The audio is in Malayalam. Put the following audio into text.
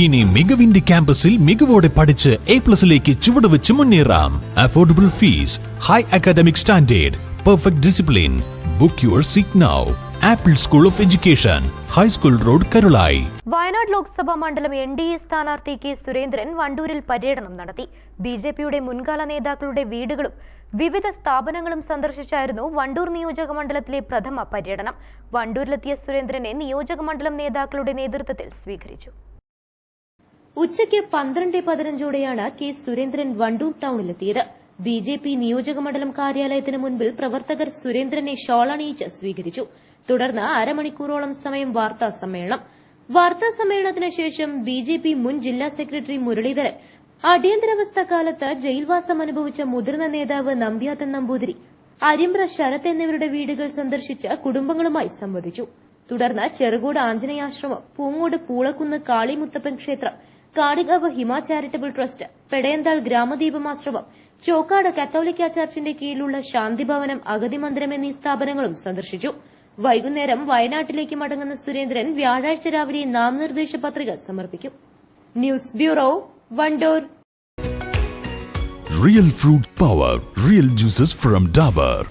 ഇനി മികവിന്റെ ക്യാമ്പസിൽ മികവോടെ പഠിച്ച് എ പ്ലസിലേക്ക് ചുവടുവെച്ച് മുന്നേറാം. Affordable fees high academic standard perfect discipline book your seat now apple school of education high school road Karulai Wayanad Lok Sabha മണ്ഡലം എൻ ഡി എ സ്ഥാനാർത്ഥി കെ സുരേന്ദ്രൻ വണ്ടൂരിൽ പര്യടനം നടത്തി. ബി ജെ പിയുടെ മുൻകാല നേതാക്കളുടെ വീടുകളും വിവിധ സ്ഥാപനങ്ങളും സന്ദർശിച്ചായിരുന്നു വണ്ടൂർ നിയോജക മണ്ഡലത്തിലെ പ്രഥമ പര്യടനം. വണ്ടൂരിലെത്തിയ സുരേന്ദ്രനെ നിയോജക മണ്ഡലം നേതാക്കളുടെ നേതൃത്വത്തിൽ സ്വീകരിച്ചു. ഉച്ചയ്ക്ക് പന്ത്രണ്ട് പതിനഞ്ചോടെയാണ് കെ സുരേന്ദ്രൻ വണ്ടൂർ ടൌണിലെത്തിയത്. ബി ജെ പി നിയോജക മണ്ഡലം കാര്യാലയത്തിന് മുൻപിൽ പ്രവർത്തകർ സുരേന്ദ്രനെ ഷോളണിയിച്ച് സ്വീകരിച്ചു. തുടർന്ന് അരമണിക്കൂറോളം സമയം വാർത്താ സമ്മേളനം. വാർത്താ സമ്മേളനത്തിന് ശേഷം ബി ജെ പി മുൻ ജില്ലാ സെക്രട്ടറി മുരളീധരൻ അടിയന്തരാവസ്ഥ കാലത്ത് ജയിൽവാസം അനുഭവിച്ച മുതിർന്ന നേതാവ് നമ്പ്യാത്തൻ നമ്പൂതിരി അരിമ്പ്ര ശരത് എന്നിവരുടെ വീടുകൾ സന്ദർശിച്ച് കുടുംബങ്ങളുമായി സംവദിച്ചു. തുടർന്ന് ചെറുകോട് ആഞ്ജനേയാശ്രമം പൂങ്ങോട് പൂളക്കുന്ന് കാളിമുത്തപ്പൻ ക്ഷേത്രം കാടികാവ് ഹിമ ചാരിറ്റബിൾ ട്രസ്റ്റ് പെടയന്താൾ ഗ്രാമദീപമാശ്രമം ചോക്കാട് കത്തോലിക്ക ചർച്ചിന്റെ കീഴിലുള്ള ശാന്തിഭവനം അഗതി മന്ദിരം എന്നീ സ്ഥാപനങ്ങളും സന്ദർശിച്ചു. വൈകുന്നേരം വയനാട്ടിലേക്ക് മടങ്ങുന്ന സുരേന്ദ്രൻ വ്യാഴാഴ്ച രാവിലെ നാമനിർദ്ദേശ പത്രിക സമർപ്പിക്കും. News bureau Vandoor. Real fruit power, real juices from Dabur.